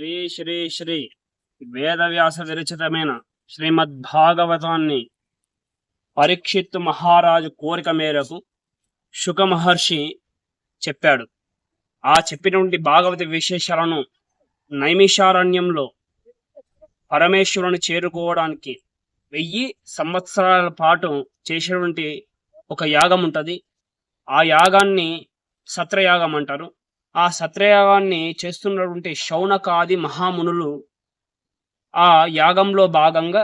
శ్రీ శ్రీ శ్రీ వేదవ్యాస విరచితమైన శ్రీమద్భాగవతాన్ని పరీక్షిత్తు మహారాజు కోరిక మేరకు శుక మహర్షి చెప్పాడు. ఆ చెప్పినటువంటి భాగవత విశేషాలను నైమిషారణ్యంలో పరమేశ్వరుని చేరుకోవడానికి వెయ్యి సంవత్సరాల పాటు చేసినటువంటి ఒక యాగం ఉంటుంది. ఆ యాగాన్ని సత్రయాగం అంటారు. ఆ సత్రయాగాన్ని చేస్తున్నటువంటి శౌనకాది మహామునులు ఆ యాగంలో భాగంగా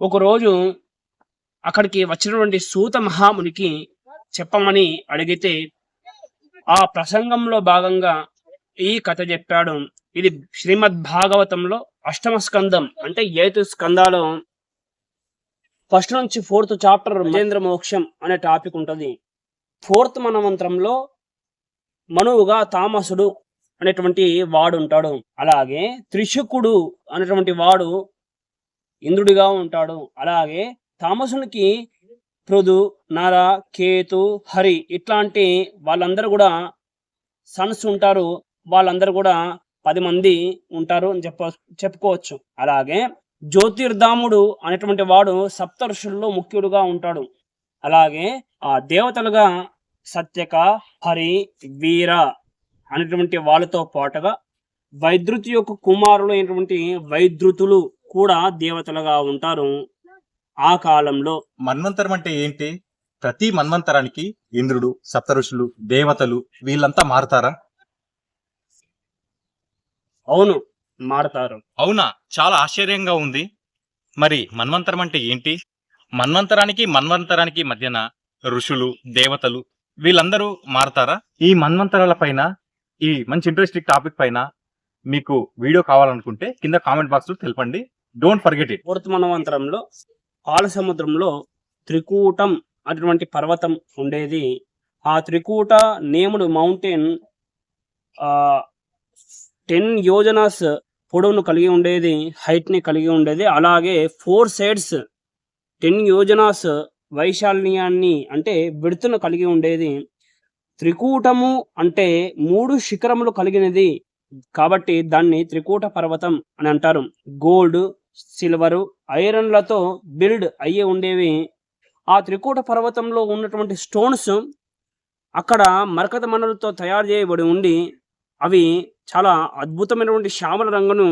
ఒకరోజు అక్కడికి వచ్చినటువంటి సూత మహామునికి చెప్పమని అడిగితే ఆ ప్రసంగంలో భాగంగా ఈ కథ చెప్పాడు. ఇది శ్రీమద్ భాగవతంలో అష్టమ స్కందం అంటే ఏతు స్కందాలు ఫస్ట్ నుంచి ఫోర్త్ చాప్టర్ మహేంద్ర మోక్షం అనే టాపిక్ ఉంటుంది. ఫోర్త్ మనమంత్రంలో మనువుగా తామసుడు అనేటువంటి వాడు ఉంటాడు. అలాగే త్రిశుకుడు అనేటువంటి వాడు ఇంద్రుడిగా ఉంటాడు. అలాగే తామసునికి పృథు నర కేతు హరి ఇట్లాంటి వాళ్ళందరూ కూడా సన్స్ ఉంటారు. వాళ్ళందరూ కూడా పది మంది ఉంటారు అని చెప్ప చెప్పుకోవచ్చు. అలాగే జ్యోతిర్ధాముడు అనేటువంటి వాడు సప్త ఋషుల్లో ముఖ్యుడుగా ఉంటాడు. అలాగే ఆ దేవతలుగా సత్యక హరి వీర అనేటువంటి వాళ్ళతో పాటుగా వైద్యుతి యొక్క కుమారులు అయినటువంటి వైద్యుతులు కూడా దేవతలుగా ఉంటారు. ఆ కాలంలో మన్వంతరం అంటే ఏంటి? ప్రతి మన్వంతరానికి ఇంద్రుడు సప్తఋషులు దేవతలు వీళ్ళంతా మారుతారా? అవును మారతారు. అవునా? చాలా ఆశ్చర్యంగా ఉంది. మరి మన్వంతరం అంటే ఏంటి? మన్వంతరానికి మన్వంతరానికి మధ్యన ఋషులు దేవతలు వీళ్ళందరూ మారతారా? ఈ మన్వంతరాల పైన ఈ మంచి ఇంట్రెస్టింగ్ టాపిక్ పైన మీకు వీడియో కావాలనుకుంటే కింద కామెంట్ బాక్స్లో తెలపండి. డోంట్ ఫర్గెట్ ఇట్ పూర్తి మనవంతరంలో పాల సముద్రంలో త్రికూటం అటువంటి పర్వతం ఉండేది. ఆ త్రికూట నేముడు మౌంటైన్ ఆ టెన్ యోజనాస్ పొడవును కలిగి ఉండేది హైట్ని కలిగి ఉండేది. అలాగే ఫోర్ సైడ్స్ టెన్ యోజనాస్ వైశాల్యాన్ని అంటే విడుతును కలిగి ఉండేది. త్రికూటము అంటే మూడు శిఖరములు కలిగినది కాబట్టి దాన్ని త్రికూట పర్వతం అని అంటారు. గోల్డ్ సిల్వరు ఐరన్లతో బిల్డ్ అయ్యి ఉండేవి. ఆ త్రికూట పర్వతంలో ఉన్నటువంటి స్టోన్స్ అక్కడ మరకత మణులతో తయారు చేయబడి ఉండి అవి చాలా అద్భుతమైనటువంటి శ్యామల రంగును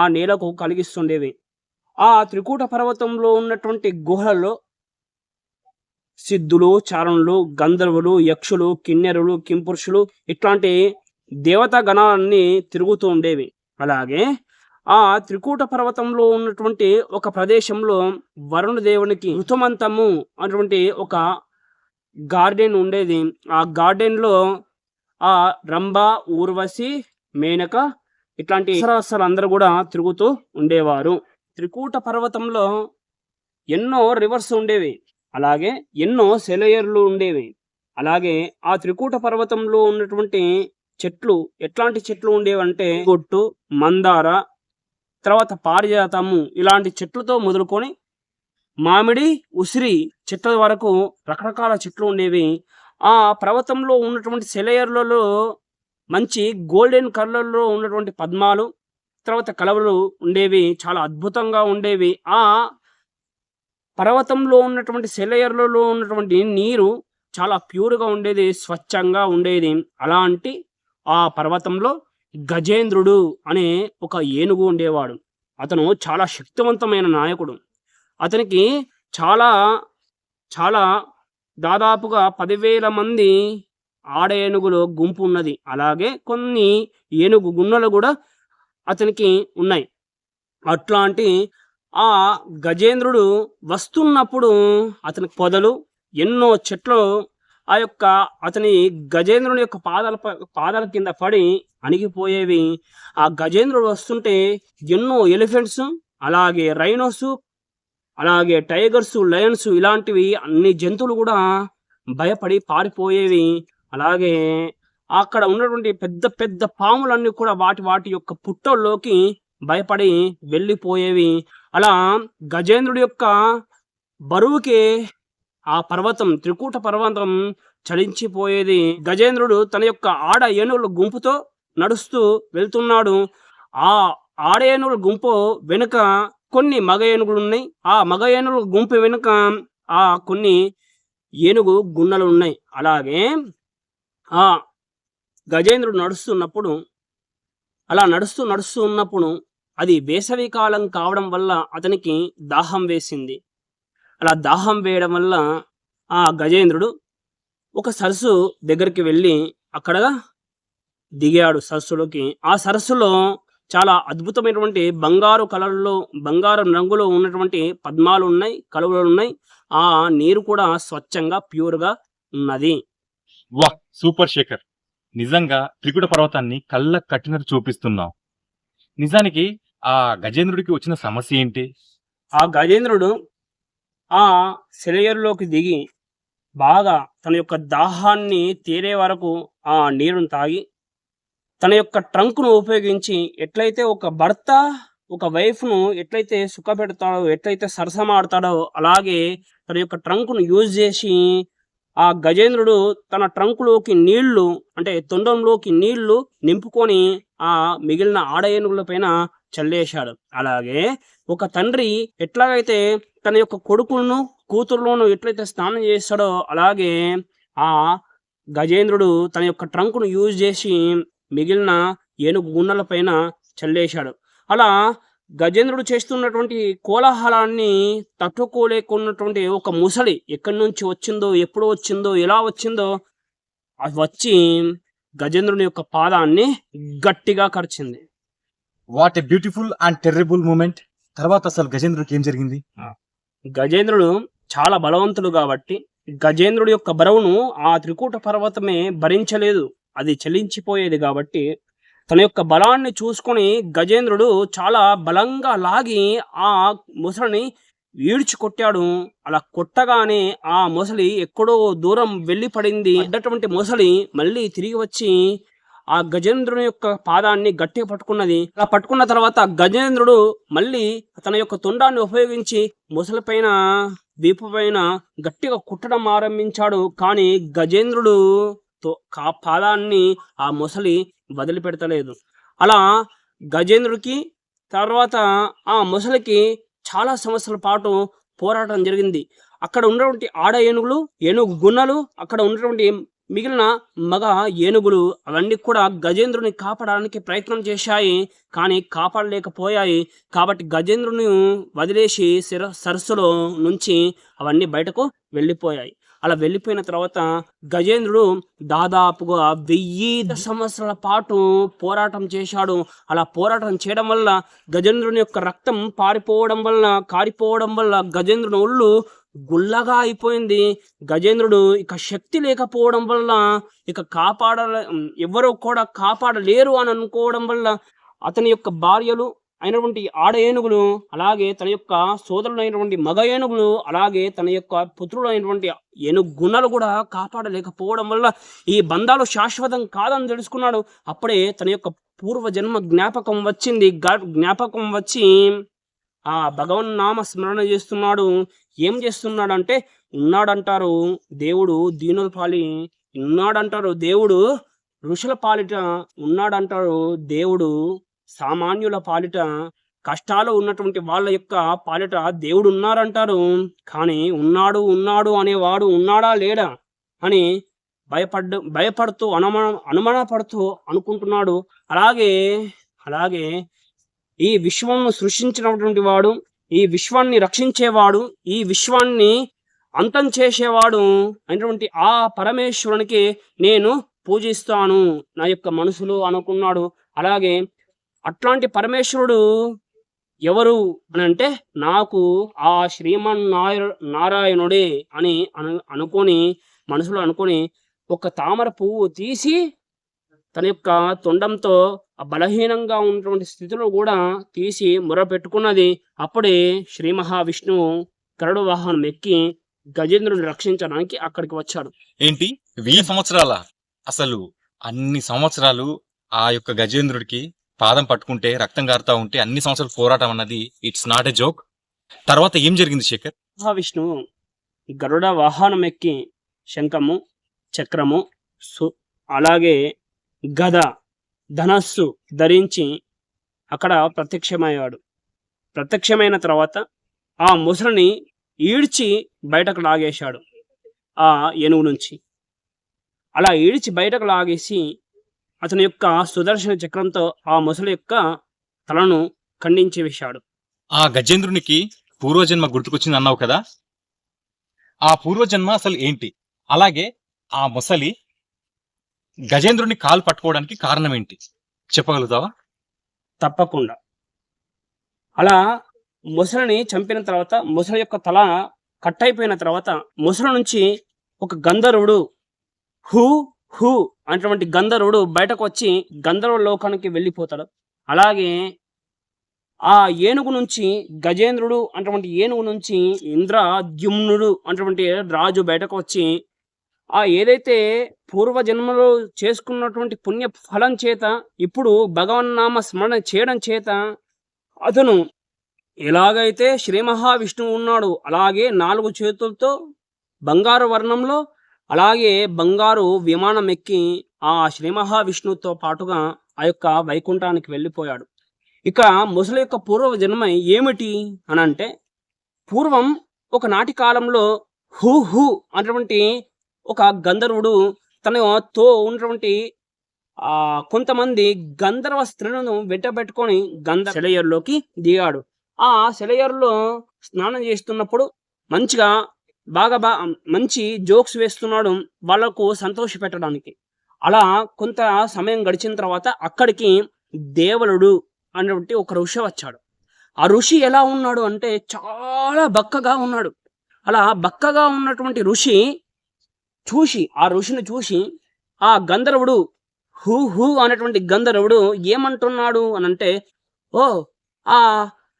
ఆ నేలకు కలిగిస్తుండేవి. ఆ త్రికూట పర్వతంలో ఉన్నటువంటి గుహలలో సిద్ధులు చారణులు గంధర్వులు యక్షులు కిన్నెరులు కింపురుషులు ఇట్లాంటి దేవతా గణాలన్నీ తిరుగుతూ ఉండేవి. అలాగే ఆ త్రికూట పర్వతంలో ఉన్నటువంటి ఒక ప్రదేశంలో వరుణదేవునికి ఋతుమంతము అటువంటి ఒక గార్డెన్ ఉండేది. ఆ గార్డెన్లో ఆ రంభ ఊర్వశి మేనక ఇట్లాంటి అప్సరసలు అందరూ కూడా తిరుగుతూ ఉండేవారు. త్రికూట పర్వతంలో ఎన్నో రివర్స్ ఉండేవి. అలాగే ఎన్నో సెలయర్లు ఉండేవి. అలాగే ఆ త్రికూట పర్వతంలో ఉన్నటువంటి చెట్లు ఎట్లాంటి చెట్లు ఉండేవంటే గొట్టు మందార తర్వాత పారిజాతము ఇలాంటి చెట్లతో మొదలుకొని మామిడి ఉసిరి చెట్ల వరకు రకరకాల చెట్లు ఉండేవి. ఆ పర్వతంలో ఉన్నటువంటి సెలయర్లలో మంచి గోల్డెన్ కలర్లో ఉన్నటువంటి పద్మాలు తర్వాత కలవలు ఉండేవి చాలా అద్భుతంగా ఉండేవి. ఆ పర్వతంలో ఉన్నటువంటి సెలయర్లలో ఉన్నటువంటి నీరు చాలా ప్యూర్గా ఉండేది స్వచ్ఛంగా ఉండేది. అలాంటి ఆ పర్వతంలో గజేంద్రుడు అనే ఒక ఏనుగు ఉండేవాడు. అతను చాలా శక్తివంతమైన నాయకుడు. అతనికి చాలా చాలా దాదాపుగా పదివేల మంది ఆడ ఏనుగులో గుంపు ఉన్నది. అలాగే కొన్ని ఏనుగు గున్నలు కూడా అతనికి ఉన్నాయి. అట్లాంటి ఆ గజేంద్రుడు వస్తున్నప్పుడు అతని పొదలు ఎన్నో చెట్లు ఆ యొక్క అతని గజేంద్రుని యొక్క పాదాల ప- పాదాల కింద పడి అణిగిపోయేవి. ఆ గజేంద్రుడు వస్తుంటే ఎన్నో ఎలిఫెంట్స్ అలాగే రైనోస్ అలాగే టైగర్స్ లయన్స్ ఇలాంటివి అన్ని జంతువులు కూడా భయపడి పారిపోయేవి. అలాగే అక్కడ ఉన్నటువంటి పెద్ద పెద్ద పాములన్నీ కూడా వాటి వాటి యొక్క పుట్టల్లోకి భయపడి వెళ్ళిపోయేవి. అలా గజేంద్రుడి యొక్క బరువుకి ఆ పర్వతం త్రికూట పర్వతం చలించిపోయేది. గజేంద్రుడు తన యొక్క ఆడ ఏనుగుల గుంపుతో నడుస్తూ వెళ్తున్నాడు. ఆ ఆడ ఏనుగుల గుంపు వెనుక కొన్ని మగ ఏనుగులు ఉన్నాయి ఆ మగ ఏనుగుల గుంపు వెనుక ఆ కొన్ని ఏనుగు గున్నలు ఉన్నాయి. అలాగే ఆ గజేంద్రుడు నడుస్తున్నప్పుడు అలా నడుస్తూ నడుస్తూ ఉన్నప్పుడు అది వేసవి కాలం కావడం వల్ల అతనికి దాహం వేసింది. అలా దాహం వేయడం వల్ల ఆ గజేంద్రుడు ఒక సరస్సు దగ్గరికి వెళ్ళి అక్కడ దిగాడు సరస్సులోకి. ఆ సరస్సులో చాలా అద్భుతమైనటువంటి బంగారు కలర్లో బంగారు రంగులో ఉన్నటువంటి పద్మాలు ఉన్నాయి కలువలు ఉన్నాయి. ఆ నీరు కూడా స్వచ్ఛంగా ప్యూర్గా ఉన్నది. వా సూపర్ శేఖర్. నిజంగా త్రికుట పర్వతాన్ని కళ్ళ కట్టినట్టు చూపిస్తున్నావు. నిజానికి ఆ గజేంద్రుడికి వచ్చిన సమస్య ఏంటి? ఆ గజేంద్రుడు ఆ సెలయరులోకి దిగి బాగా తన యొక్క దాహాన్ని తీరే వరకు ఆ నీరును తాగి తన యొక్క ట్రంక్ను ఉపయోగించి ఎట్లయితే ఒక భర్త ఒక వైఫ్ను ఎట్లయితే సుఖపెడతాడో ఎట్లయితే సరసమాడతాడో అలాగే తన యొక్క ట్రంక్ను యూజ్ చేసి ఆ గజేంద్రుడు తన ట్రంకులోకి నీళ్ళు అంటే తొండంలోకి నీళ్ళు నింపుకొని ఆ మిగిలిన ఆడ ఏనుగుల పైన చల్లేశాడు. అలాగే ఒక తండ్రి ఎట్లాగైతే తన యొక్క కొడుకులను కూతురులోను ఎట్లయితే స్నానం చేస్తాడో అలాగే ఆ గజేంద్రుడు తన యొక్క ట్రంకును యూజ్ చేసి మిగిలిన ఏనుగు గున్నల పైన చల్లేశాడు. అలా గజేంద్రుడు చేస్తున్నటువంటి కోలాహలాన్ని తట్టుకోలేకున్నటువంటి ఒక ముసలి ఎక్కడి నుంచి వచ్చిందో ఎప్పుడు వచ్చిందో ఎలా వచ్చిందో అది వచ్చి గజేంద్రుని యొక్క పాదాన్ని గట్టిగా కరిచింది. What a beautiful and terrible moment. తర్వాత అసలు గజేంద్రుడికి ఏం జరిగింది? గజేంద్రుడు చాలా బలవంతుడు కాబట్టి గజేంద్రుడి యొక్క బరువును ఆ త్రికూట పర్వతమే భరించలేదు. అది చలించిపోయేది కాబట్టి తన యొక్క బలాన్ని చూసుకొని గజేంద్రుడు చాలా బలంగా లాగి ఆ ముసలిని ఈడ్చి కొట్టాడు. అలా కొట్టగానే ఆ మొసలి ఎక్కడో దూరం వెళ్ళి పడింది అడ్డటువంటి మొసలి మళ్ళీ తిరిగి వచ్చి ఆ గజేంద్రుని యొక్క పాదాన్ని గట్టిగా పట్టుకున్నది. అలా పట్టుకున్న తర్వాత గజేంద్రుడు మళ్ళీ తన యొక్క తొండాన్ని ఉపయోగించి ముసలిపైన వీపు పైన గట్టిగా కుట్టడం ఆరంభించాడు. కానీ గజేంద్రుడు తో- పాదాన్ని ఆ ముసలి వదిలిపెడతలేదు. అలా గజేంద్రుడికి తర్వాత ఆ ముసలికి చాలా సంవత్సరాల పాటు పోరాటం జరిగింది. అక్కడ ఉన్నటువంటి ఆడ ఏనుగులు ఏనుగు గున్నలు అక్కడ ఉన్నటువంటి మిగిలిన మగ ఏనుగులు అవన్నీ కూడా గజేంద్రుని కాపాడడానికి ప్రయత్నం చేశాయి. కానీ కాపాడలేకపోయాయి. కాబట్టి గజేంద్రుని వదిలేసి సిర సరస్సులో నుంచి అవన్నీ బయటకు వెళ్ళిపోయాయి. అలా వెళ్ళిపోయిన తర్వాత గజేంద్రుడు దాదాపుగా వెయ్యి సంవత్సరాల పాటు పోరాటం చేశాడు. అలా పోరాటం చేయడం వల్ల గజేంద్రుని యొక్క రక్తం పారిపోవడం వల్ల కారిపోవడం వల్ల గజేంద్రుని ఒళ్ళు గుల్లగా అయిపోయింది. గజేంద్రుడు ఇక శక్తి లేకపోవడం వల్ల ఇక కాపాడ ఎవరు కూడా కాపాడలేరు అని అనుకోవడం వల్ల అతని యొక్క భార్యలు అయినటువంటి ఆడ ఏనుగులు అలాగే తన యొక్క సోదరులైనటువంటి మగ ఏనుగులు అలాగే తన యొక్క పుత్రులైనటువంటి ఏనుగు గుణాలు కూడా కాపాడలేకపోవడం వల్ల ఈ బంధాలు శాశ్వతం కాదని తెలుసుకున్నాడు. అప్పుడే తన యొక్క పూర్వజన్మ జ్ఞాపకం వచ్చింది. జ్ఞాపకం వచ్చి ఆ భగవన్ నామ స్మరణ చేస్తున్నాడు. ఏం చేస్తున్నాడు అంటే ఉన్నాడంటారు దేవుడు దీనుల పాలి ఉన్నాడంటారు దేవుడు ఋషుల పాలిట ఉన్నాడంటారు దేవుడు సామాన్యుల పాలిట కష్టాలు ఉన్నటువంటి వాళ్ళ యొక్క పాలిట దేవుడు ఉన్నారంటారు. కానీ ఉన్నాడు ఉన్నాడు అనేవాడు ఉన్నాడా లేడా? అని భయపడ్డ భయపడుతూ అనుమాన అనుమానపడుతూ అనుకుంటున్నాడు. అలాగే అలాగే ఈ విశ్వమును సృష్టించినటువంటి వాడు ఈ విశ్వాన్ని రక్షించేవాడు ఈ విశ్వాన్ని అంతం చేసేవాడు అయినటువంటి ఆ పరమేశ్వరునికి నేను పూజిస్తాను. నా యొక్క మనసులో అనుకున్నాడు. అలాగే అట్లాంటి పరమేశ్వరుడు ఎవరు అని అంటే నాకు ఆ శ్రీమన్ నాయ నారాయణుడే అని అను అనుకొని మనసులో అనుకొని ఒక తామర పువ్వు తీసి తన యొక్క తొండంతో బలహీనంగా ఉన్నటువంటి స్థితిలో కూడా తీసి మొర పెట్టుకున్నది. అప్పుడే శ్రీ మహావిష్ణువు గరుడ వాహనం ఎక్కి గజేంద్రుని రక్షించడానికి అక్కడికి వచ్చాడు. ఏంటి? వెయ్యి సంవత్సరాల? అసలు అన్ని సంవత్సరాలు ఆ యొక్క గజేంద్రుడికి పాదం పట్టుకుంటే రక్తం కారుతా ఉంటే అన్ని సంవత్సరాలు పోరాటం అన్నది ఇట్స్ నాట్ ఎ జోక్. తర్వాత ఏం జరిగింది శేఖర్? మహావిష్ణువు గరుడ వాహనం ఎక్కి శంఖము చక్రము అలాగే గద ధనస్సు ధరించి అక్కడ ప్రత్యక్షమయ్యాడు. ప్రత్యక్షమైన తర్వాత ఆ ముసలిని ఈడ్చి బయటకు లాగేశాడు ఆ ఏనుగు నుంచి. అలా ఈడ్చి బయటకు లాగేసి అతని యొక్క సుదర్శన చక్రంతో ఆ ముసలి యొక్క తలను ఖండించి వేశాడు. ఆ గజేంద్రునికి పూర్వజన్మ గుర్తుకొచ్చింది అన్నావు కదా? ఆ పూర్వజన్మ అసలు ఏంటి? అలాగే ఆ ముసలి గజేంద్రుని కాలు పట్టుకోవడానికి కారణం ఏంటి చెప్పగలుగుతావా? తప్పకుండా. అలా ముసలిని చంపిన తర్వాత ముసలి యొక్క తల కట్ అయిపోయిన తర్వాత ముసలి నుంచి ఒక గంధర్వుడు హూ హూ అనేటువంటి గంధర్వుడు బయటకు వచ్చి గంధర్వ లోకానికి వెళ్ళిపోతాడు. అలాగే ఆ ఏనుగు నుంచి గజేంద్రుడు అటువంటి ఏనుగు నుంచి ఇంద్రద్యుమ్నుడు అటువంటి రాజు బయటకు వచ్చి ఆ ఏదైతే పూర్వజన్మలో చేసుకున్నటువంటి పుణ్య ఫలం చేత ఇప్పుడు భగవన్నామ స్మరణ చేయడం చేత అతను ఎలాగైతే శ్రీ మహావిష్ణువు ఉన్నాడు అలాగే నాలుగు చేతులతో బంగారు వర్ణంలో అలాగే బంగారు విమానం ఎక్కి ఆ శ్రీ మహావిష్ణువుతో పాటుగా ఆ యొక్క వైకుంఠానికి వెళ్ళిపోయాడు. ఇక ముసలి యొక్క పూర్వ జన్మ ఏమిటి అని అంటే పూర్వం ఒకనాటి కాలంలో హూ హూ అటువంటి ఒక గంధర్వుడు తనతో ఉన్నటువంటి ఆ కొంతమంది గంధర్వ స్త్రీలను వెంటబెట్టుకొని గంధ సెలయర్లోకి దిగాడు. ఆ సెలయర్లో స్నానం చేస్తున్నప్పుడు మంచిగా బాగా బా మంచి జోక్స్ వేస్తున్నాడు వాళ్ళకు సంతోష పెట్టడానికి. అలా కొంత సమయం గడిచిన తర్వాత అక్కడికి దేవలుడు అనేటువంటి ఒక ఋషి వచ్చాడు. ఆ ఋషి ఎలా ఉన్నాడు అంటే చాలా బక్కగా ఉన్నాడు. అలా బక్కగా ఉన్నటువంటి ఋషి చూసి ఆ ఋషిని చూసి ఆ గంధర్వుడు హూ హూ అనేటువంటి గంధర్వుడు ఏమంటున్నాడు అని అంటే ఓ ఆ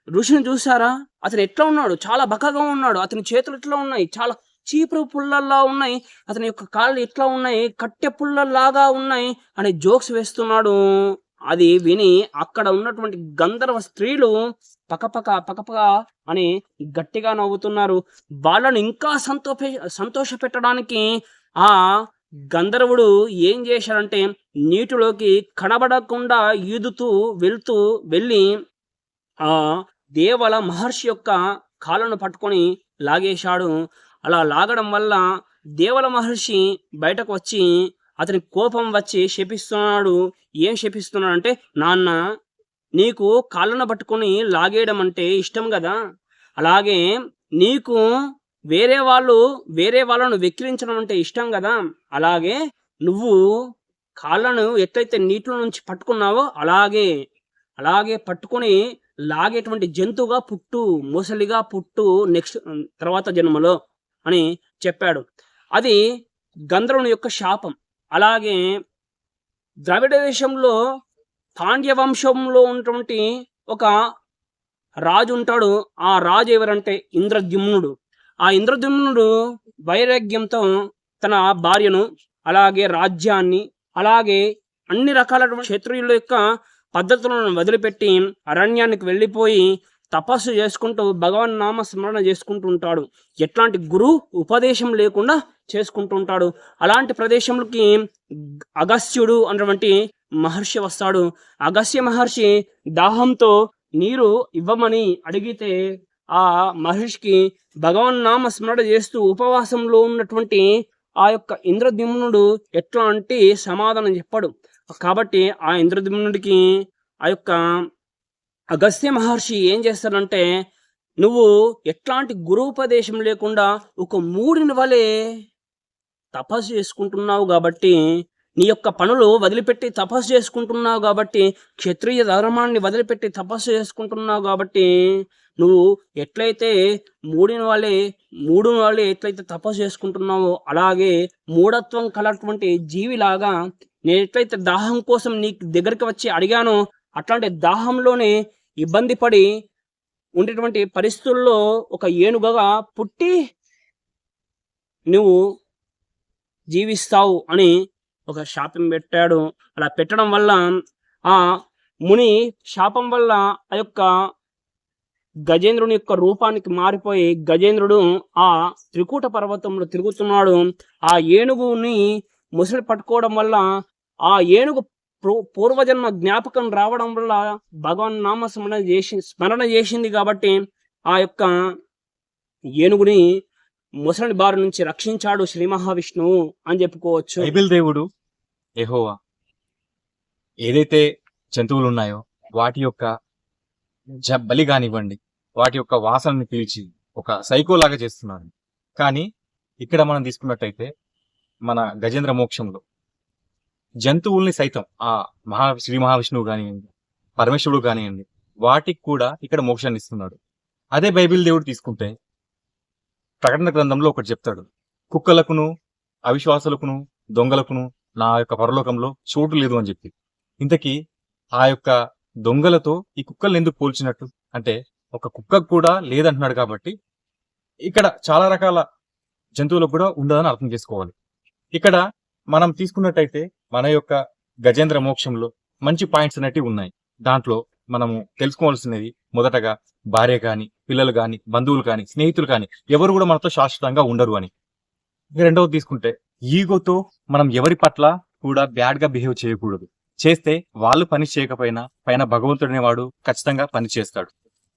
ఋషిని చూసారా అతను ఎట్లా ఉన్నాడు? చాలా బక్కగా ఉన్నాడు. అతని చేతులు ఎట్లా ఉన్నాయి? చాలా చీపురు పుల్లల్లా ఉన్నాయి. అతని యొక్క కాళ్ళు ఎట్లా ఉన్నాయి? కట్టె పుల్లల్లాగా ఉన్నాయి అని జోక్స్ వేస్తున్నాడు. అది విని అక్కడ ఉన్నటువంటి గంధర్వ స్త్రీలు పకపక పకపక అని గట్టిగా నవ్వుతున్నారు. వాళ్ళను ఇంకా సంతోష సంతోష పెట్టడానికి ఆ గంధర్వుడు ఏం చేశాడంటే నీటిలోకి కనబడకుండా ఈదుతూ వెళ్తూ వెళ్ళి ఆ దేవల మహర్షి యొక్క కాళ్ళను పట్టుకొని లాగేశాడు. అలా లాగడం వల్ల దేవల మహర్షి బయటకు వచ్చి అతని కోపం వచ్చి శపిస్తున్నాడు. ఏం శపిస్తున్నాడు అంటే నాన్న నీకు కాళ్ళను పట్టుకొని లాగేయడం అంటే ఇష్టం కదా? అలాగే నీకు వేరే వాళ్ళు వేరే వాళ్ళను వెక్కిరించడం అంటే ఇష్టం కదా? అలాగే నువ్వు కాళ్ళను ఎట్లయితే నీటిలో నుంచి పట్టుకున్నావో అలాగే అలాగే పట్టుకొని లాగేటువంటి జంతువుగా పుట్టు ముసలిగా పుట్టు నెక్స్ట్ తర్వాత జన్మలో అని చెప్పాడు. అది గంధర్వుని యొక్క శాపం. అలాగే ద్రవిడ దేశంలో పాండ్య వంశంలో ఉన్నటువంటి ఒక రాజు ఉంటాడు. ఆ రాజు ఎవరంటే ఇంద్రద్యుమ్నుడు. ఆ ఇంద్రద్యుమ్నుడు వైరాగ్యంతో తన భార్యను అలాగే రాజ్యాన్ని అలాగే అన్ని రకాల క్షత్రియుల యొక్క పద్ధతులను వదిలిపెట్టి అరణ్యానికి వెళ్ళిపోయి తపస్సు చేసుకుంటూ భగవాన్ నామ స్మరణ చేసుకుంటూ ఉంటాడు ఎట్లాంటి గురు ఉపదేశం లేకుండా చేసుకుంటూ ఉంటాడు అలాంటి ప్రదేశంలోకి అగస్త్యుడు అన్నటువంటి మహర్షి వస్తాడు. అగస్త్య మహర్షి దాహంతో నీరు ఇవ్వమని అడిగితే ఆ మహర్షికి భగవాన్ నామ స్మరణ చేస్తూ ఉపవాసంలో ఉన్నటువంటి ఆ యొక్క ఇంద్రద్యుమ్నుడు ఎట్లాంటి సమాధానం చెప్పాడు. కాబట్టి ఆ ఇంద్రద్యుమ్నుడికి ఆ యొక్క అగస్త్య మహర్షి ఏం చేస్తాడంటే నువ్వు ఎట్లాంటి గురుపదేశం లేకుండా ఒక మూడిని వలె తపస్సు చేసుకుంటున్నావు కాబట్టి నీ యొక్క పనులు వదిలిపెట్టి తపస్సు చేసుకుంటున్నావు కాబట్టి క్షత్రియ ధర్మాన్ని వదిలిపెట్టి తపస్సు చేసుకుంటున్నావు కాబట్టి నువ్వు ఎట్లయితే మూడిన వాళ్ళే మూడు వాళ్ళే ఎట్లయితే తపస్సు చేసుకుంటున్నావో అలాగే మూఢత్వం కలటువంటి జీవిలాగా నేను ఎట్లయితే దాహం కోసం నీ దగ్గరికి వచ్చి అడిగానో అట్లాంటి దాహంలోనే ఇబ్బంది పడి ఉండేటువంటి పరిస్థితుల్లో ఒక ఏనుగగా పుట్టి నువ్వు జీవిస్తావు అని ఒక శాపం పెట్టాడు. అలా పెట్టడం వల్ల ఆ ముని శాపం వల్ల ఆ యొక్క గజేంద్రుని యొక్క రూపానికి మారిపోయి గజేంద్రుడు ఆ త్రికూట పర్వతంలో తిరుగుతున్నాడు. ఆ ఏనుగుని ముసలి పట్టుకోవడం వల్ల ఆ ఏనుగు పూర్వజన్మ జ్ఞాపకం రావడం వల్ల భగవాన్ నామ స్మరణ చేసి స్మరణ చేసింది కాబట్టి ఆ యొక్క ఏనుగుని ముసలి బారి నుంచి రక్షించాడు శ్రీ మహావిష్ణువు అని చెప్పుకోవచ్చు. బైబిల్ దేవుడు ఎహోవా ఏదైతే జంతువులు ఉన్నాయో వాటి యొక్క జ- బలి కానివ్వండి వాటి యొక్క వాసనని పీల్చి ఒక సైకో లాగా చేస్తున్నారు. కానీ ఇక్కడ మనం తీసుకున్నట్టయితే మన గజేంద్ర మోక్షంలో జంతువుల్ని సైతం ఆ మహా శ్రీ మహావిష్ణువు కానివ్వండి పరమేశ్వరుడు కానివ్వండి వాటికి కూడా ఇక్కడ మోక్షాన్ని ఇస్తున్నాడు. అదే బైబిల్ దేవుడు తీసుకుంటే ప్రకటన గ్రంథంలో ఒకటి చెప్తాడు. కుక్కలకును అవిశ్వాసులకును దొంగలకును నా యొక్క పరలోకంలో చోటు లేదు అని చెప్పి. ఇంతకీ ఆ యొక్క దొంగలతో ఈ కుక్కల్ని ఎందుకు పోల్చినట్టు? అంటే ఒక కుక్కకు కూడా లేదంటున్నాడు కాబట్టి ఇక్కడ చాలా రకాల జంతువులకు కూడా ఉండదని అర్థం చేసుకోవాలి. ఇక్కడ మనం తీసుకున్నట్టయితే మన యొక్క గజేంద్ర మోక్షంలో మంచి పాయింట్స్ అనేటివి ఉన్నాయి. దాంట్లో మనము తెలుసుకోవాల్సినది మొదటగా భార్య కాని పిల్లలు కాని బంధువులు కాని స్నేహితులు కాని ఎవరు కూడా మనతో శాశ్వతంగా ఉండరు అని. రెండవది తీసుకుంటే ఈగోతో మనం ఎవరి పట్ల కూడా బ్యాడ్గా బిహేవ్ చేయకూడదు. చేస్తే వాళ్ళు పని చేయకపోయినా పైన భగవంతుడనే వాడు ఖచ్చితంగా పని చేస్తాడు.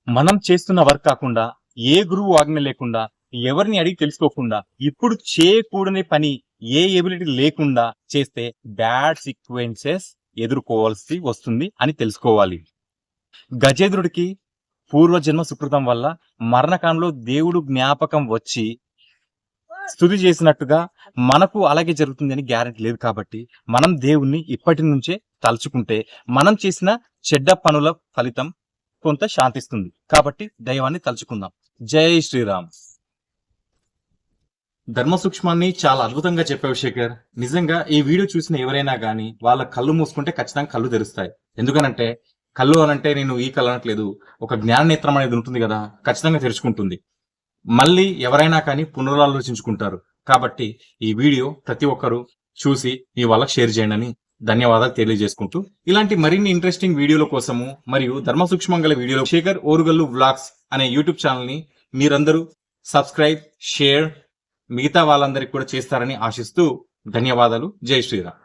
మనం చేస్తున్న వర్క్ కాకుండా ఏ గురువు ఆజ్ఞ లేకుండా ఎవరిని అడిగి తెలుసుకోకుండా ఇప్పుడు చేయకూడని పని ఏ ఎబిలిటీ లేకుండా చేస్తే బ్యాడ్ సీక్వెన్సెస్ ఎదుర్కోవాల్సి వస్తుంది అని తెలుసుకోవాలి. గజేంద్రుడికి పూర్వజన్మ సుకృతం వల్ల మరణకాలంలో దేవుడు జ్ఞాపకం వచ్చి స్థుతి చేసినట్టుగా మనకు అలాగే జరుగుతుందని గ్యారెంటీ లేదు కాబట్టి మనం దేవుణ్ణి ఇప్పటి నుంచే తలుచుకుంటే మనం చేసిన చెడ్డ పనుల ఫలితం కొంత శాంతిస్తుంది. కాబట్టి దైవాన్ని తలుచుకుందాం. జై శ్రీరామ్. ధర్మ సూక్ష్మాన్ని చాలా అద్భుతంగా చెప్పావు శేఖర్. నిజంగా ఈ వీడియో చూసిన ఎవరైనా గానీ వాళ్ళ కళ్ళు మూసుకుంటే ఖచ్చితంగా కళ్ళు తెరుస్తాయి. ఎందుకనంటే కళ్ళు అనంటే నేను ఈ కళ్ళు అనట్లేదు. ఒక జ్ఞాన నేత్రం అనేది ఉంటుంది కదా ఖచ్చితంగా తెరుచుకుంటుంది. మళ్ళీ ఎవరైనా కానీ పునరాలోచించుకుంటారు. కాబట్టి ఈ వీడియో ప్రతి ఒక్కరూ చూసి మీ వాళ్ళకి షేర్ చేయండి అని ధన్యవాదాలు తెలియజేసుకుంటూ ఇలాంటి మరిన్ని ఇంట్రెస్టింగ్ వీడియోల కోసము మరియు ధర్మ సూక్ష్మం గల వీడియోలో శేఖర్ ఓరుగల్లు వ్లాగ్స్ అనే యూట్యూబ్ ఛానల్ని మీరందరూ సబ్స్క్రైబ్ షేర్ మిగతా వాళ్ళందరికీ కూడా చేస్తారని ఆశిస్తూ ధన్యవాదాలు. జై శ్రీరామ్.